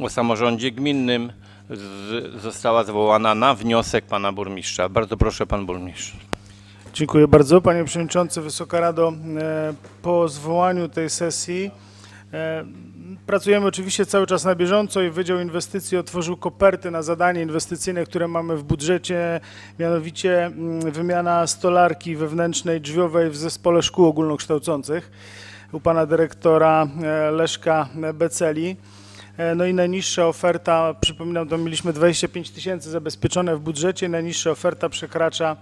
o samorządzie gminnym z, została zwołana na wniosek pana burmistrza. Bardzo proszę, pan burmistrz. Dziękuję bardzo. Panie Przewodniczący, Wysoka Rado, e, po zwołaniu tej sesji e, pracujemy oczywiście cały czas na bieżąco i Wydział Inwestycji otworzył koperty na zadanie inwestycyjne, które mamy w budżecie, mianowicie mm, wymiana stolarki wewnętrznej drzwiowej w zespole szkół ogólnokształcących u pana dyrektora e, Leszka Beceli. E, No i najniższa oferta, przypominam, to mieliśmy 25 tysięcy zabezpieczone w budżecie, najniższa oferta przekracza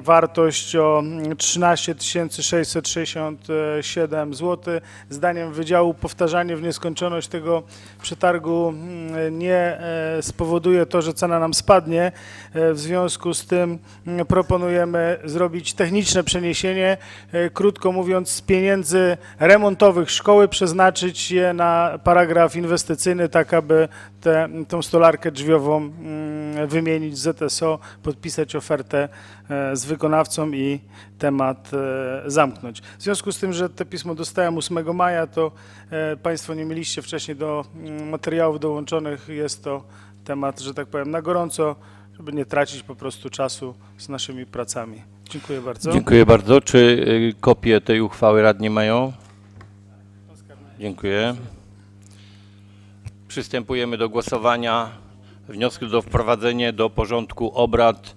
wartość o mm, 13 667 zł. Zdaniem Wydziału powtarzanie w nieskończoność tego przetargu nie e, spowoduje to, że cena nam spadnie. E, W związku z tym proponujemy zrobić techniczne przeniesienie, e, krótko mówiąc, z pieniędzy remontowych szkoły przeznaczyć je na paragraf inwestycyjny, tak aby tę stolarkę drzwiową wymienić z ZSO, podpisać ofertę e, z wykonawcą i temat e, zamknąć. W związku z tym, że to pismo dostałem 8 maja, to e, Państwo nie mieliście wcześniej do mm, materiałów dołączonych. Jest to temat, że tak powiem, na gorąco, żeby nie tracić po prostu czasu z naszymi pracami. Dziękuję bardzo. Dziękuję bardzo. Czy y, kopię tej uchwały radni mają? Dziękuję. Przystępujemy do głosowania wniosku do wprowadzenia do porządku obrad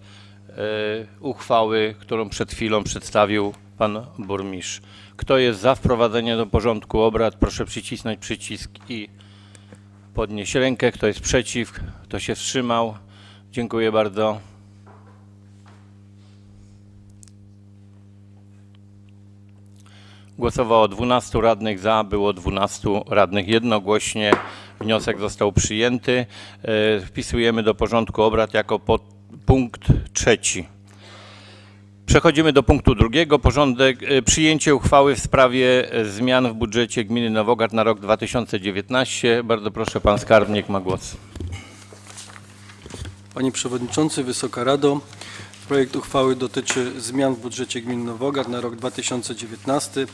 uchwały, którą przed chwilą przedstawił pan burmistrz. Kto jest za wprowadzeniem do porządku obrad, proszę przycisnąć przycisk i podnieść rękę. Kto jest przeciw, kto się wstrzymał. Dziękuję bardzo. Głosowało 12 radnych za, było 12 radnych jednogłośnie. Wniosek został przyjęty. E, Wpisujemy do porządku obrad jako pod punkt trzeci. Przechodzimy do punktu drugiego. Porządek, e, przyjęcie uchwały w sprawie e, zmian w budżecie gminy Nowogard na rok 2019. Bardzo proszę, pan skarbnik ma głos. Panie Przewodniczący, Wysoka Rado, projekt uchwały dotyczy zmian w budżecie gminy Nowogard na rok 2019.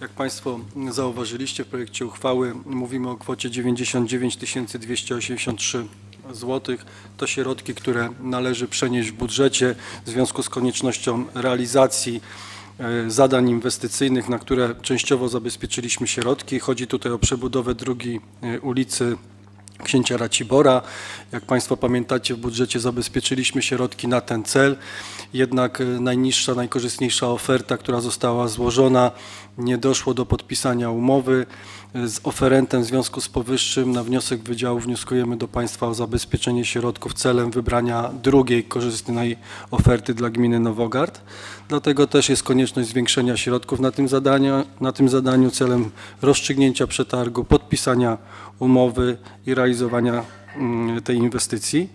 Jak Państwo zauważyliście, w projekcie uchwały mówimy o kwocie 99 283 zł. To środki, które należy przenieść w budżecie w związku z koniecznością realizacji e, zadań inwestycyjnych, na które częściowo zabezpieczyliśmy środki. Chodzi tutaj o przebudowę drugiej e, ulicy księcia Racibora. Jak Państwo pamiętacie, w budżecie zabezpieczyliśmy środki na ten cel, jednak e, najniższa, najkorzystniejsza oferta, która została złożona, nie doszło do podpisania umowy z oferentem. W związku z powyższym na wniosek Wydziału wnioskujemy do Państwa o zabezpieczenie środków celem wybrania drugiej korzystnej oferty dla gminy Nowogard. Dlatego też jest konieczność zwiększenia środków na tym zadaniu, na tym zadaniu celem rozstrzygnięcia przetargu, podpisania umowy i realizowania mm, tej inwestycji.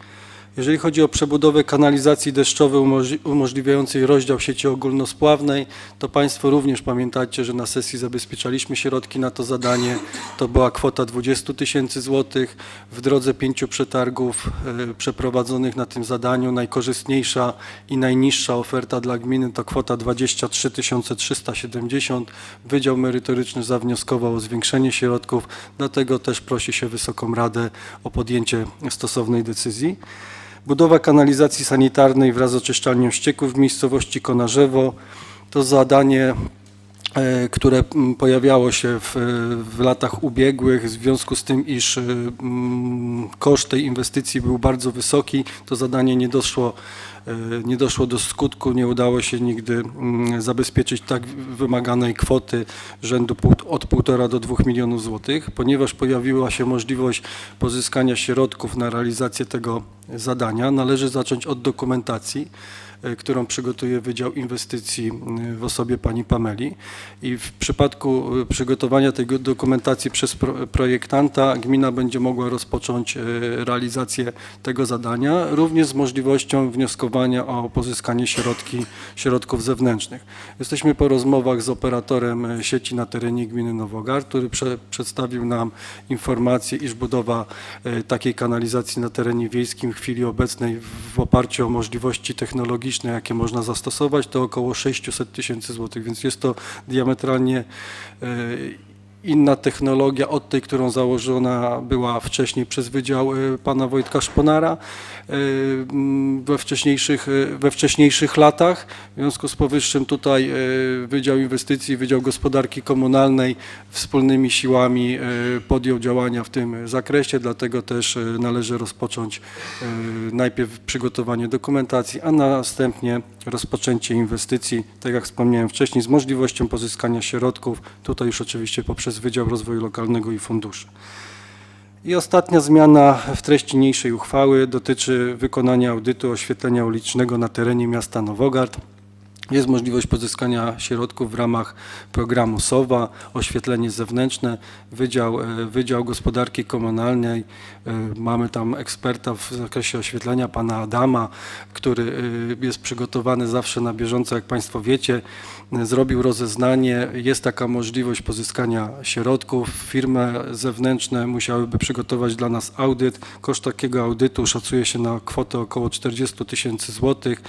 Jeżeli chodzi o przebudowę kanalizacji deszczowej umożli- umożliwiającej rozdział sieci ogólnospławnej, to Państwo również pamiętacie, że na sesji zabezpieczaliśmy środki na to zadanie. To była kwota 20 tysięcy złotych. W drodze pięciu przetargów e, przeprowadzonych na tym zadaniu najkorzystniejsza i najniższa oferta dla gminy to kwota 23 370. Wydział Merytoryczny zawnioskował o zwiększenie środków, dlatego też prosi się Wysoką Radę o podjęcie stosownej decyzji. Budowa kanalizacji sanitarnej wraz z oczyszczalnią ścieków w miejscowości Konarzewo to zadanie, e, które pojawiało się w, w latach ubiegłych w związku z tym, iż koszt tej inwestycji był bardzo wysoki. To zadanie nie doszło, nie doszło do skutku, nie udało się nigdy mm, zabezpieczyć tak wymaganej kwoty rzędu od 1,5 do 2 milionów złotych, ponieważ pojawiła się możliwość pozyskania środków na realizację tego zadania. Należy zacząć od dokumentacji, e, którą przygotuje Wydział Inwestycji e, w osobie pani Pameli. I w przypadku e, przygotowania tej dokumentacji przez pro- projektanta gmina będzie mogła rozpocząć e, realizację tego zadania, również z możliwością wnioskowania o pozyskanie środki, środków zewnętrznych. Jesteśmy po rozmowach z operatorem e, sieci na terenie gminy Nowogard, który prze, przedstawił nam informację, iż budowa e, takiej kanalizacji na terenie wiejskim w chwili obecnej w oparciu o możliwości technologiczne, jakie można zastosować, to około 600 tysięcy złotych, więc jest to diametralnie e, inna technologia od tej, którą założona była wcześniej przez Wydział y, pana Wojtka Szponara y, mm, we wcześniejszych, y, we wcześniejszych latach. W związku z powyższym tutaj Wydział Inwestycji, Wydział Gospodarki Komunalnej wspólnymi siłami podjął działania w tym zakresie, dlatego też należy rozpocząć najpierw przygotowanie dokumentacji, a następnie rozpoczęcie inwestycji, tak jak wspomniałem wcześniej, z możliwością pozyskania środków, tutaj już oczywiście poprzez Wydział Rozwoju Lokalnego i Funduszy. I ostatnia zmiana w treści niniejszej uchwały dotyczy wykonania audytu oświetlenia ulicznego na terenie miasta Nowogard. Jest możliwość pozyskania środków w ramach programu SOWA, oświetlenie zewnętrzne, Wydział, e, Wydział Gospodarki Komunalnej. e, Mamy tam eksperta w zakresie oświetlenia, pana Adama, który e, jest przygotowany zawsze na bieżąco, jak Państwo wiecie. Zrobił rozeznanie, jest taka możliwość pozyskania środków. Firmy zewnętrzne musiałyby przygotować dla nas audyt. Koszt takiego audytu szacuje się na kwotę około 40 tysięcy złotych.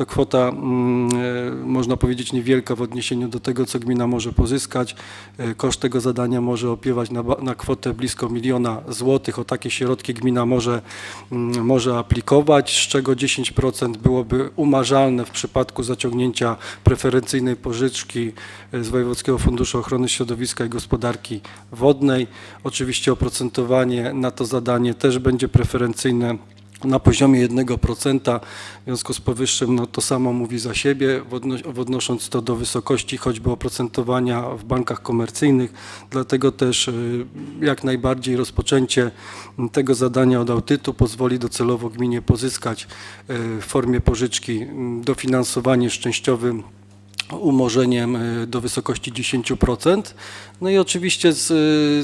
To kwota, mm, e, można powiedzieć, niewielka w odniesieniu do tego, co gmina może pozyskać. E, Koszt tego zadania może opiewać na, na kwotę blisko miliona złotych. O takie środki gmina może, mm, może aplikować, z czego 10% byłoby umarzalne w przypadku zaciągnięcia preferencyjnej pożyczki e, z Wojewódzkiego Funduszu Ochrony Środowiska i Gospodarki Wodnej. Oczywiście oprocentowanie na to zadanie też będzie preferencyjne na poziomie 1%. W związku z powyższym no, to samo mówi za siebie, odnosząc to do wysokości choćby oprocentowania w bankach komercyjnych. Dlatego też y, jak najbardziej rozpoczęcie tego zadania od audytu pozwoli docelowo gminie pozyskać y, w formie pożyczki y, dofinansowanie szczęściowym umorzeniem y, do wysokości 10%. No i oczywiście z,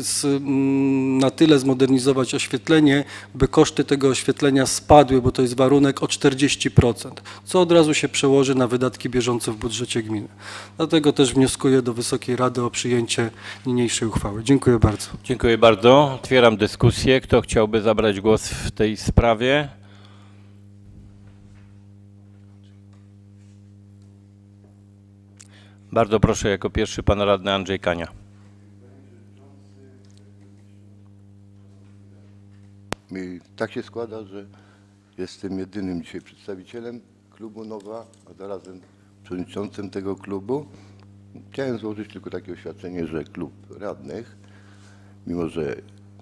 z, mm, na tyle zmodernizować oświetlenie, by koszty tego oświetlenia spadły, bo to jest warunek o 40%, co od razu się przełoży na wydatki bieżące w budżecie gminy. Dlatego też wnioskuję do Wysokiej Rady o przyjęcie niniejszej uchwały. Dziękuję bardzo. Dziękuję bardzo. Otwieram dyskusję. Kto chciałby zabrać głos w tej sprawie? Bardzo proszę, jako pierwszy pan radny Andrzej Kania. I tak się składa, że jestem jedynym dzisiaj przedstawicielem klubu Nowa, a zarazem przewodniczącym tego klubu. Chciałem złożyć tylko takie oświadczenie, że klub radnych, mimo że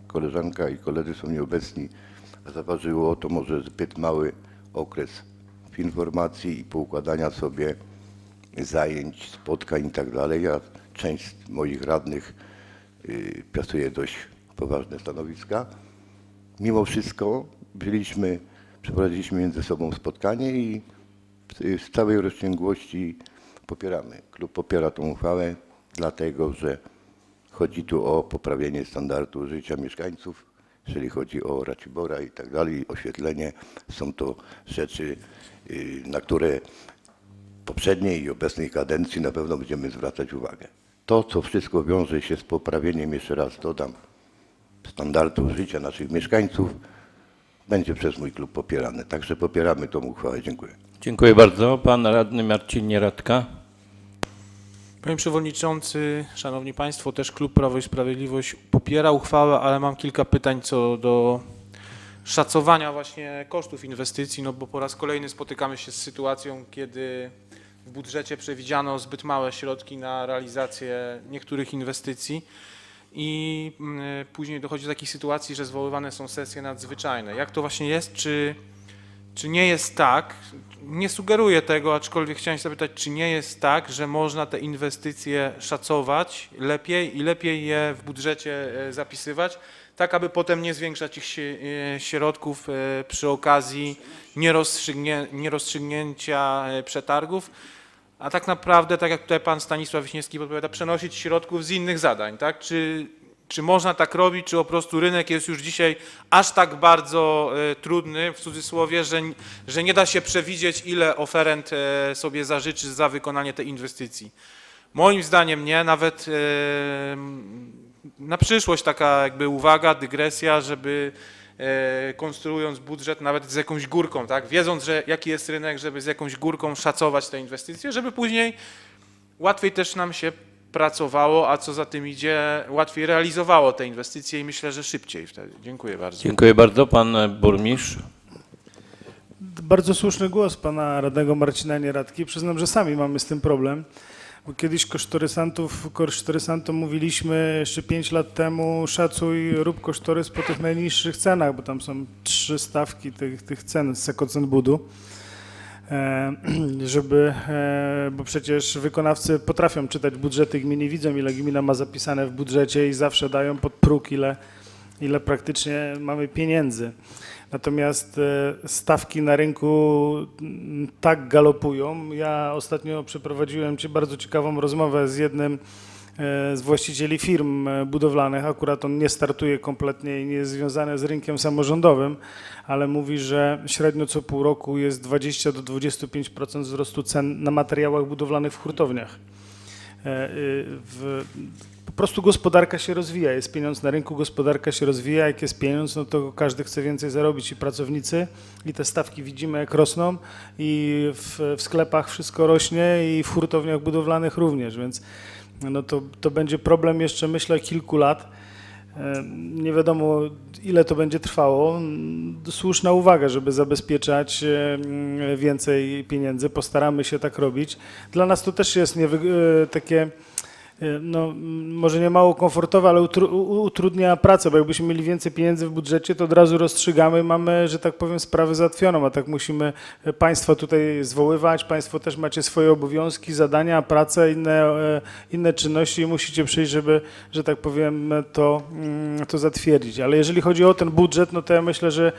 koleżanka i koledzy są nieobecni, zaważyło to może zbyt mały okres informacji i poukładania sobie zajęć, spotkań i tak dalej. Ja część moich radnych y, piastuje dość poważne stanowiska. Mimo wszystko byliśmy, przeprowadziliśmy między sobą spotkanie i w- z całej rozciągłości popieramy. Klub popiera tą uchwałę, dlatego że chodzi tu o poprawienie standardu życia mieszkańców, jeżeli chodzi o Racibora i tak dalej, oświetlenie. Są to rzeczy, y, na które poprzedniej i obecnej kadencji na pewno będziemy zwracać uwagę. To, co wszystko wiąże się z poprawieniem, jeszcze raz dodam, standardów życia naszych mieszkańców, będzie przez mój klub popierane. Także popieramy tą uchwałę. Dziękuję. Dziękuję bardzo. Pan radny Marcin Nieradka. Panie Przewodniczący, Szanowni Państwo, też Klub Prawo i Sprawiedliwość popiera uchwałę, ale mam kilka pytań co do szacowania właśnie kosztów inwestycji, no bo po raz kolejny spotykamy się z sytuacją, kiedy w budżecie przewidziano zbyt małe środki na realizację niektórych inwestycji i mm, później dochodzi do takich sytuacji, że zwoływane są sesje nadzwyczajne. Jak to właśnie jest? Czy czy nie jest tak, nie sugeruję tego, aczkolwiek chciałem się zapytać, czy nie jest tak, że można te inwestycje szacować lepiej i lepiej je w budżecie e, zapisywać, tak aby potem nie zwiększać ich e, środków e, przy okazji nierozstrzygnię, nierozstrzygnięcia e, przetargów, a tak naprawdę, tak jak tutaj pan Stanisław Wiśniewski podpowiada, przenosić środków z innych zadań, tak? Czy, czy można tak robić, czy po prostu rynek jest już dzisiaj aż tak bardzo trudny, w cudzysłowie, że, że nie da się przewidzieć, ile oferent sobie zażyczy za wykonanie tej inwestycji? Moim zdaniem nie, nawet na przyszłość taka jakby uwaga, dygresja, żeby e, konstruując budżet nawet z jakąś górką, tak, wiedząc, że jaki jest rynek, żeby z jakąś górką szacować te inwestycje, żeby później łatwiej też nam się pracowało, a co za tym idzie, łatwiej realizowało te inwestycje i myślę, że szybciej wtedy. Dziękuję bardzo. Dziękuję bardzo. Pan burmistrz. Bardzo słuszny głos pana radnego Marcina Nieradki. Przyznam, że sami mamy z tym problem. Bo kiedyś kosztorysantów, kosztorysantom mówiliśmy jeszcze 5 lat temu szacuj, rób kosztorys po tych najniższych cenach, bo tam są trzy stawki tych, tych cen z sekocen budu. E, żeby, e, bo przecież wykonawcy potrafią czytać budżety gminy, widzą ile gmina ma zapisane w budżecie i zawsze dają pod próg, ile, ile praktycznie mamy pieniędzy. Natomiast e, stawki na rynku mm, tak galopują. Ja ostatnio przeprowadziłem bardzo ciekawą rozmowę z jednym e, z właścicieli firm e, budowlanych. Akurat on nie startuje kompletnie i nie jest związany z rynkiem samorządowym, ale mówi, że średnio co pół roku jest 20 do 25% wzrostu cen na materiałach budowlanych w hurtowniach. Y, w, prostu gospodarka się rozwija, jest pieniądz na rynku, gospodarka się rozwija, jak jest pieniądz, no to każdy chce więcej zarobić i pracownicy i te stawki widzimy jak rosną i w, w sklepach wszystko rośnie i w hurtowniach budowlanych również, więc no to, to będzie problem jeszcze myślę kilku lat. E, Nie wiadomo, ile to będzie trwało. Słuszna uwaga, żeby zabezpieczać e, więcej pieniędzy. Postaramy się tak robić. Dla nas to też jest e, takie, no, mm, może nie mało komfortowe, ale utrudnia pracę, bo jakbyśmy mieli więcej pieniędzy w budżecie, to od razu rozstrzygamy, mamy, że tak powiem, sprawę załatwioną, a tak musimy e, państwo tutaj zwoływać. Państwo też macie swoje obowiązki, zadania, pracę, inne, e, inne czynności i musicie przyjść, żeby, że tak powiem, to, mm, to zatwierdzić. Ale jeżeli chodzi o ten budżet, no to ja myślę, że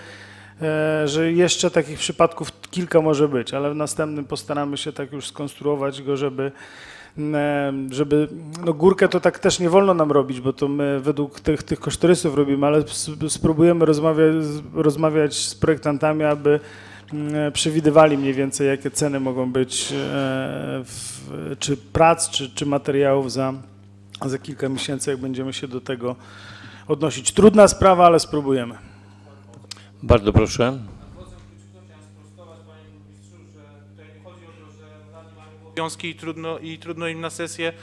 e, że jeszcze takich przypadków kilka może być, ale w następnym postaramy się tak już skonstruować go, żeby, żeby no górkę to tak też nie wolno nam robić, bo to my według tych, tych kosztorysów robimy, ale spróbujemy rozmawiać, rozmawiać z projektantami, aby przewidywali mniej więcej, jakie ceny mogą być e, w, czy prac, czy, czy materiałów za, za kilka miesięcy, jak będziemy się do tego odnosić. Trudna sprawa, ale spróbujemy. Bardzo proszę. Obowiązki i trudno, i trudno im na sesję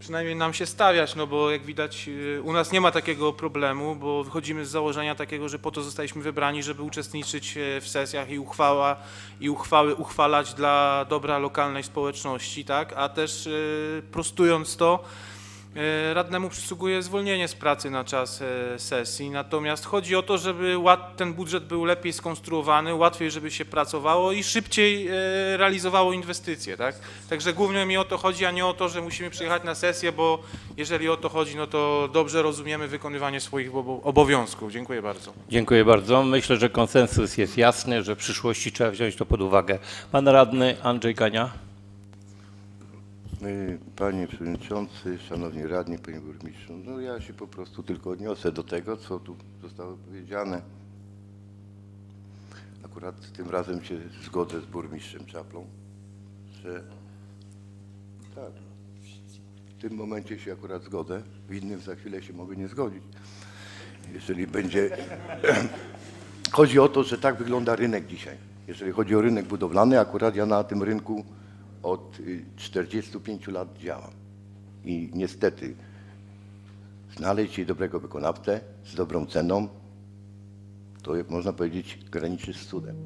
przynajmniej nam się stawiać, no bo jak widać y, u nas nie ma takiego problemu, bo wychodzimy z założenia takiego, że po to zostaliśmy wybrani, żeby uczestniczyć e, w sesjach i uchwała i uchwały uchwalać dla dobra lokalnej społeczności, tak? A też y, prostując to, e, radnemu przysługuje zwolnienie z pracy na czas e, sesji. Natomiast chodzi o to, żeby ten budżet był lepiej skonstruowany, łatwiej, żeby się pracowało i szybciej e, realizowało inwestycje. Tak? Także głównie mi o to chodzi, a nie o to, że musimy przyjechać na sesję, bo jeżeli o to chodzi, no to dobrze rozumiemy wykonywanie swoich obo- obowiązków. Dziękuję bardzo. Dziękuję bardzo. Myślę, że konsensus jest jasny, że w przyszłości trzeba wziąć to pod uwagę. Pan radny Andrzej Kania. Y, Panie Przewodniczący, Szanowni Radni, Panie Burmistrzu, no ja się po prostu tylko odniosę do tego, co tu zostało powiedziane. Akurat tym razem się zgodzę z burmistrzem Czaplą, że tak, w tym momencie się akurat zgodzę, w innym za chwilę się mogę nie zgodzić. Jeżeli będzie... Chodzi o to, że tak wygląda rynek dzisiaj. Jeżeli chodzi o rynek budowlany, akurat ja na tym rynku od y, 45 lat działam. I niestety znaleźć się dobrego wykonawcę z dobrą ceną, to można powiedzieć graniczy z cudem.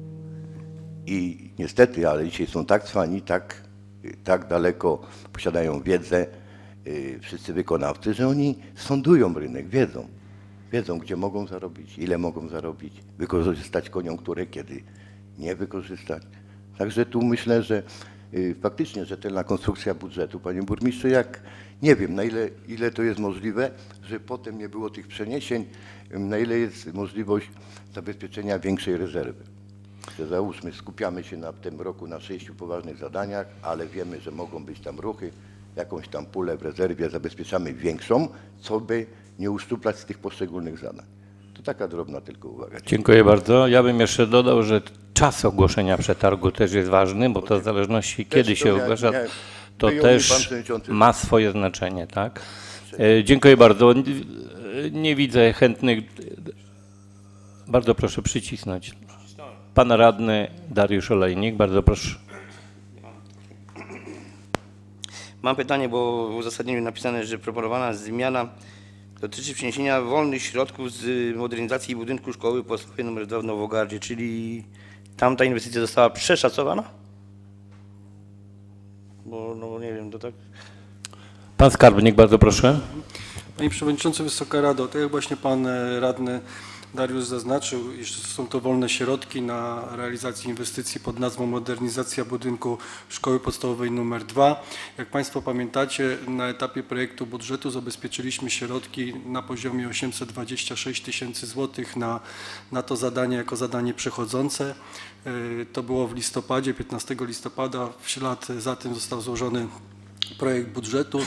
I niestety, ale dzisiaj są tak cwani, tak, y, tak daleko posiadają wiedzę y, wszyscy wykonawcy, że oni sądują rynek, wiedzą. Wiedzą, gdzie mogą zarobić, ile mogą zarobić, wykorzystać koniunkturę, kiedy nie wykorzystać. Także tu myślę, że y, faktycznie rzetelna konstrukcja budżetu, panie burmistrzu, jak nie wiem, na ile, ile to jest możliwe, że potem nie było tych przeniesień, y, na ile jest możliwość zabezpieczenia większej rezerwy. Że załóżmy, skupiamy się na tym roku na sześciu poważnych zadaniach, ale wiemy, że mogą być tam ruchy, jakąś tam pulę w rezerwie zabezpieczamy większą, co by nie uszczuplać z tych poszczególnych zadań. Taka drobna tylko uwaga. Dziękuję bardzo. Ja bym jeszcze dodał, że czas ogłoszenia przetargu też jest ważny, bo to w zależności kiedy się ogłasza, to też ma swoje znaczenie, tak? E, Dziękuję bardzo. N- Nie widzę chętnych. Bardzo proszę przycisnąć. Pan radny Dariusz Olejnik, bardzo proszę. Mam pytanie, bo w uzasadnieniu napisane, że proponowana zmiana dotyczy przeniesienia wolnych środków z modernizacji budynku szkoły podstawowej nr 2 w Nowogardzie, czyli tamta inwestycja została przeszacowana? Bo no nie wiem, to tak... Pan skarbnik, bardzo proszę. Panie Przewodniczący, Wysoka Rado, tak jak właśnie Pan e, Radny Dariusz zaznaczył, iż są to wolne środki na realizację inwestycji pod nazwą modernizacja budynku Szkoły Podstawowej nr 2. Jak Państwo pamiętacie, na etapie projektu budżetu zabezpieczyliśmy środki na poziomie 826 tysięcy złotych na, na to zadanie jako zadanie przechodzące. E, To było w listopadzie, 15 listopada. W ślad za tym został złożony projekt budżetu.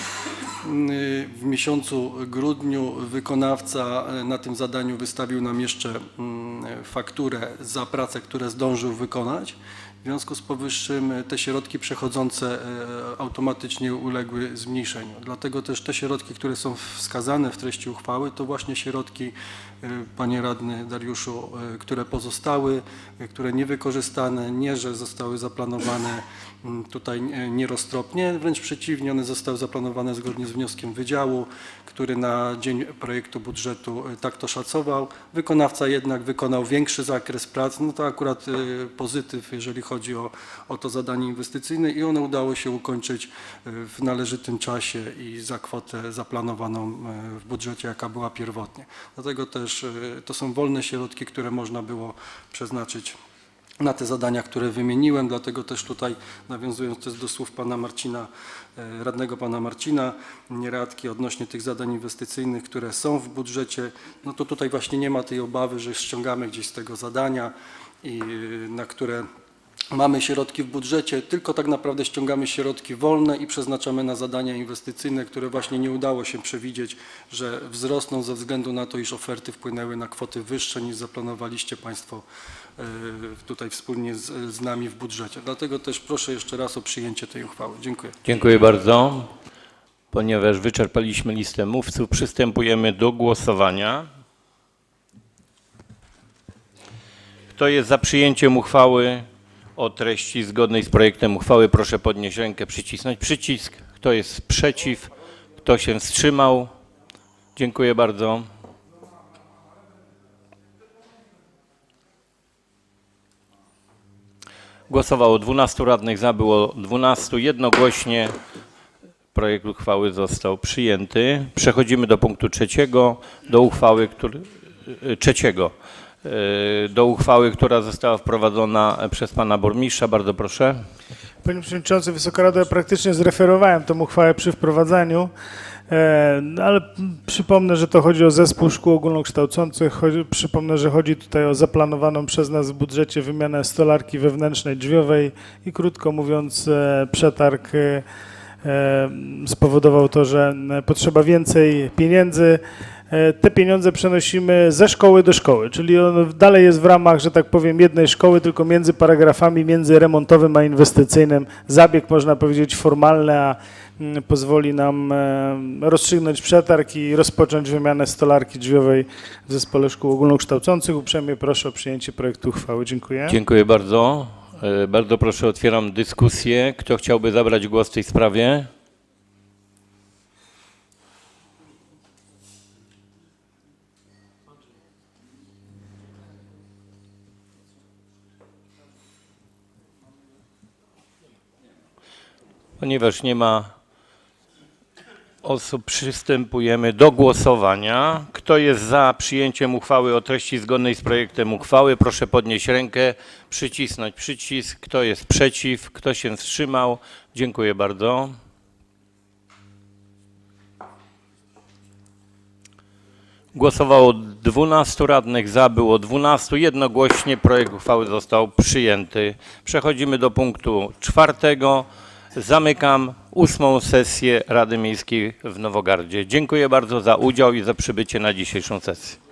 W miesiącu grudniu wykonawca e, na tym zadaniu wystawił nam jeszcze mm, fakturę za pracę, które zdążył wykonać. W związku z powyższym e, te środki przechodzące e, automatycznie uległy zmniejszeniu. Dlatego też te środki, które są wskazane w treści uchwały, to właśnie środki, panie radny Dariuszu, które pozostały, które niewykorzystane, nie że zostały zaplanowane tutaj e, nieroztropnie, wręcz przeciwnie, one zostały zaplanowane zgodnie z wnioskiem wydziału, który na dzień projektu budżetu e, tak to szacował. Wykonawca jednak wykonał większy zakres prac, no to akurat e, pozytyw, jeżeli chodzi o, o to zadanie inwestycyjne i ono udało się ukończyć w należytym czasie i za kwotę zaplanowaną w budżecie, jaka była pierwotnie. Dlatego też to są wolne środki, które można było przeznaczyć na te zadania, które wymieniłem, dlatego też tutaj nawiązując też do słów pana Marcina, e, radnego pana Marcina Nieradki odnośnie tych zadań inwestycyjnych, które są w budżecie, no to tutaj właśnie nie ma tej obawy, że ściągamy gdzieś z tego zadania i e, na które mamy środki w budżecie, tylko tak naprawdę ściągamy środki wolne i przeznaczamy na zadania inwestycyjne, które właśnie nie udało się przewidzieć, że wzrosną ze względu na to, iż oferty wpłynęły na kwoty wyższe niż zaplanowaliście Państwo e, tutaj wspólnie z, z nami w budżecie. Dlatego też proszę jeszcze raz o przyjęcie tej uchwały. Dziękuję. Dziękuję bardzo. Ponieważ wyczerpaliśmy listę mówców, przystępujemy do głosowania. Kto jest za przyjęciem uchwały o treści zgodnej z projektem uchwały, proszę podnieść rękę, przycisnąć przycisk. Kto jest przeciw? Kto się wstrzymał? Dziękuję bardzo. Głosowało 12 radnych, za było 12, jednogłośnie. Projekt uchwały został przyjęty. Przechodzimy do punktu trzeciego, do uchwały, który, trzeciego, do uchwały, która została wprowadzona przez pana burmistrza. Bardzo proszę. Panie Przewodniczący, Wysoka Rado, ja praktycznie zreferowałem tę uchwałę przy wprowadzaniu, e, no ale przypomnę, że to chodzi o zespół szkół ogólnokształcących. Przypomnę, że chodzi tutaj o zaplanowaną przez nas w budżecie wymianę stolarki wewnętrznej drzwiowej i krótko mówiąc e, przetarg e, e, spowodował to, że e, potrzeba więcej pieniędzy. E, Te pieniądze przenosimy ze szkoły do szkoły, czyli on dalej jest w ramach, że tak powiem, jednej szkoły, tylko między paragrafami, między remontowym a inwestycyjnym. Zabieg, można powiedzieć, formalny, a mm, pozwoli nam e, rozstrzygnąć przetarg i rozpocząć wymianę stolarki drzwiowej w Zespole Szkół Ogólnokształcących. Uprzejmie proszę o przyjęcie projektu uchwały. Dziękuję. Dziękuję bardzo. Y, Bardzo proszę, otwieram dyskusję. Kto chciałby zabrać głos w tej sprawie? Ponieważ nie ma osób, przystępujemy do głosowania. Kto jest za przyjęciem uchwały o treści zgodnej z projektem uchwały, proszę podnieść rękę, przycisnąć przycisk. Kto jest przeciw? Kto się wstrzymał? Dziękuję bardzo. Głosowało 12 radnych, za było 12, jednogłośnie projekt uchwały został przyjęty. Przechodzimy do punktu czwartego. Zamykam ósmą sesję Rady Miejskiej w Nowogardzie. Dziękuję bardzo za udział i za przybycie na dzisiejszą sesję.